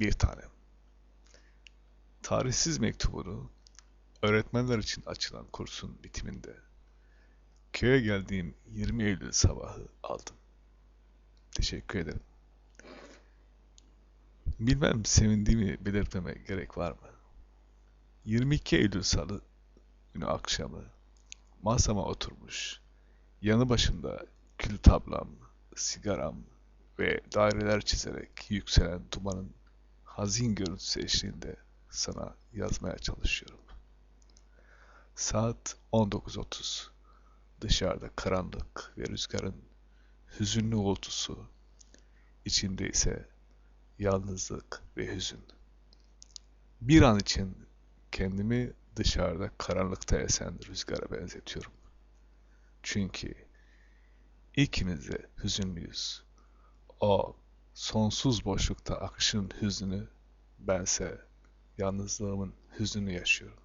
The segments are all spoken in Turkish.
bir tanem. Tarihsiz mektubunu öğretmenler için açılan kursun bitiminde köye geldiğim 20 Eylül sabahı aldım. Teşekkür ederim. Bilmem sevindiğimi belirtmeme gerek var mı? 22 Eylül Salı günü akşamı masama oturmuş, yanı başında kül tablam, sigaram ve daireler çizerek yükselen dumanın hazin görüntüsü eşliğinde sana yazmaya çalışıyorum. Saat 19.30. Dışarıda karanlık ve rüzgarın hüzünlü uğultusu, içinde ise yalnızlık ve hüzün. Bir an için kendimi dışarıda karanlıkta esen rüzgara benzetiyorum. Çünkü ikimiz de hüzünlüyüz. O sonsuz boşlukta akışın hüznünü, bense yalnızlığımın hüznünü yaşıyorum.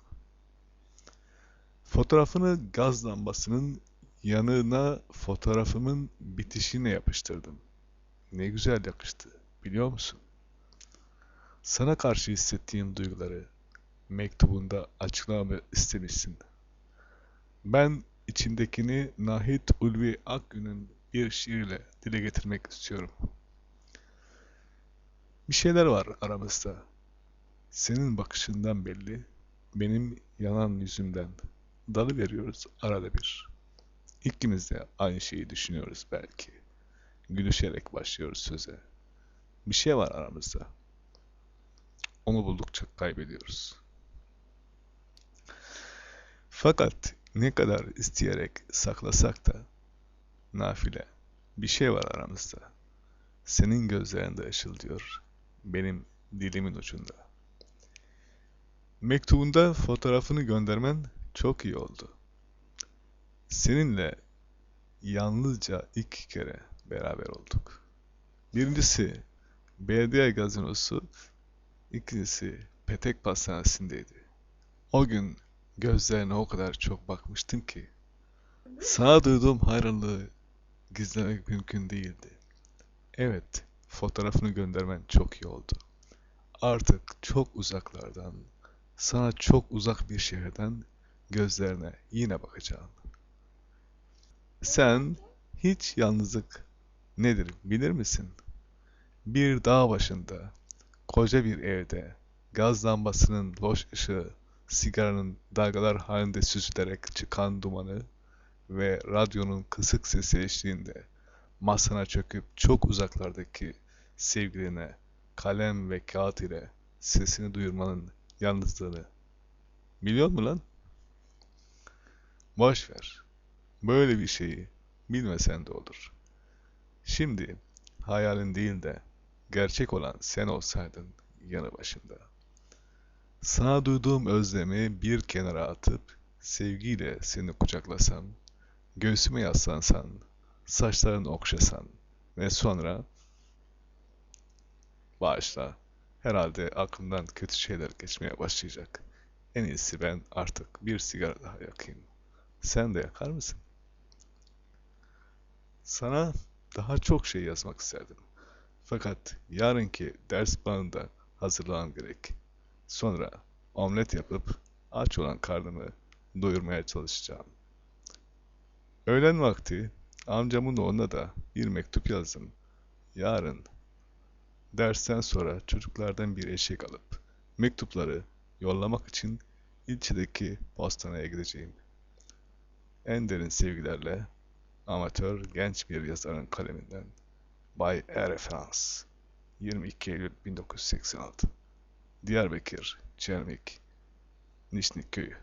Fotoğrafını gaz lambasının yanına fotoğrafımın bitişine yapıştırdım. Ne güzel yakıştı, biliyor musun? Sana karşı hissettiğim duyguları mektubunda açıklamamı istemişsin. Ben içindekini Nahit Ulvi Akgün'ün bir şiirle dile getirmek istiyorum. Bir şeyler var aramızda. Senin bakışından belli, benim yanan yüzümden. Dalı veriyoruz arada bir. İkimiz de aynı şeyi düşünüyoruz belki. Gülüşerek başlıyoruz söze. Bir şey var aramızda. Onu buldukça kaybediyoruz. Fakat ne kadar isteyerek saklasak da nafile bir şey var aramızda. Senin gözlerinde ışıldıyor, benim dilimin ucunda. Mektubunda fotoğrafını göndermen çok iyi oldu. Seninle yalnızca iki kere beraber olduk. Birincisi belediye gazinosu, ikincisi Petek Pastanesi'ndeydi. O gün gözlerine o kadar çok bakmıştım ki sana duyduğum hayranlığı gizlemek mümkün değildi. Evet, fotoğrafını göndermen çok iyi oldu. Artık çok uzaklardan, sana çok uzak bir şehirden gözlerine yine bakacağım. Sen hiç yalnızlık nedir bilir misin? Bir dağ başında, koca bir evde, gaz lambasının loş ışığı, sigaranın dalgalar halinde süzülerek çıkan dumanı ve radyonun kısık sesi eşliğinde masana çöküp çok uzaklardaki sevgiline kalem ve kağıt ile sesini duyurmanın yalnızlığını biliyor mu lan? Boş ver. Böyle bir şeyi bilmesen de olur. Şimdi hayalin değil de gerçek olan sen olsaydın yanı başında. Sana duyduğum özlemi bir kenara atıp sevgiyle seni kucaklasam, göğsüme yaslansan, saçlarını okşasan ve sonra bağışla. Herhalde aklımdan kötü şeyler geçmeye başlayacak. En iyisi ben artık bir sigara daha yakayım. Sen de yakar mısın? Sana daha çok şey yazmak isterdim. Fakat yarınki ders bağında hazırlamam gerek. Sonra omlet yapıp aç olan karnımı doyurmaya çalışacağım. Öğlen vakti amcamın oğluna da bir mektup yazdım. Yarın dersten sonra çocuklardan bir eşek alıp mektupları yollamak için ilçedeki postaneye gideceğim. En derin sevgilerle amatör genç bir yazarın kaleminden Bay R. Frans 22 Eylül 1986 Diyarbakır, Çermik, Nişnik Köyü